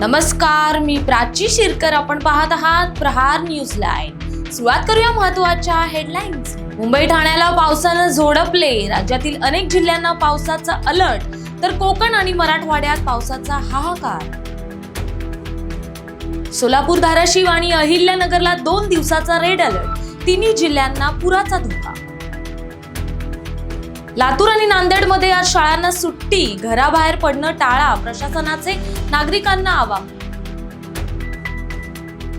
नमस्कार मी प्राची शिरकर. आपण पाहत आहात प्रहार न्यूज लाईन. सुरुवात करूया महत्त्वाच्या हेडलाईन्स मुंबई ठाण्याला पावसानं झोडपले. राज्यातील अनेक जिल्ह्यांना पावसाचा अलर्ट तर कोकण आणि मराठवाड्यात पावसाचा हाहाकार. सोलापूर धाराशिव आणि अहिल्यानगरला दोन दिवसाचा रेड अलर्ट तिन्ही जिल्ह्यांना पुराचा धोका. लातूर आणि नांदेडमध्ये आज शाळांना सुट्टी घराबाहेर पडणं टाळा प्रशासनाचे नागरिकांना आवाहन.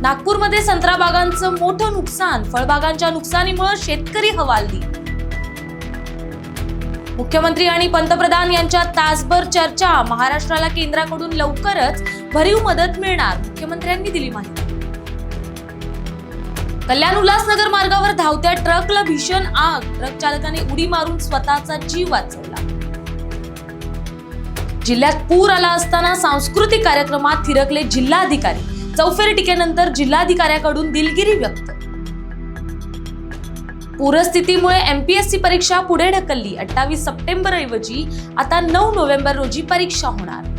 नागपूरमध्ये संत्रा बागांचं मोठं नुकसान फळबागांच्या नुकसानीमुळे शेतकरी हवालदी मुख्यमंत्री आणि पंतप्रधान यांच्या तासभर चर्चा महाराष्ट्राला केंद्राकडून लवकरच भरीव मदत मिळणार मुख्यमंत्र्यांनी दिली माहिती. कल्याण उल्हासनगर मार्गावर धावत्या ट्रकला भीषण आग. ट्रक चालकाने उडी मारून स्वतःचा जीव वाचवला. जिल्ह्यात पूर आला असताना सांस्कृतिक कार्यक्रमात थिरकले जिल्हाधिकारी. चौफेर टीकेनंतर जिल्हाधिकाऱ्याकडून दिलगिरी व्यक्त. पूरस्थितीमुळे एमपीएससी परीक्षा पुढे ढकलली. अठ्ठावीस सप्टेंबर ऐवजी आता नऊ नोव्हेंबर रोजी परीक्षा होणार.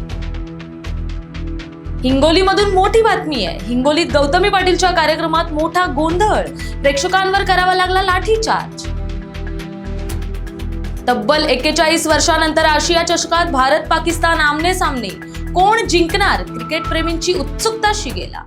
हिंगोलीमधून मोठी बातमी आहे. हिंगोलीत गौतमी पाटीलच्या कार्यक्रमात मोठा गोंधळ. प्रेक्षकांवर करावा लागला लाठीचार्ज. तब्बल एक्केचाळीस वर्षानंतर आशिया चषकात भारत पाकिस्तान आमने सामने कोण जिंकणार? क्रिकेट प्रेमींची उत्सुकता शिगेला.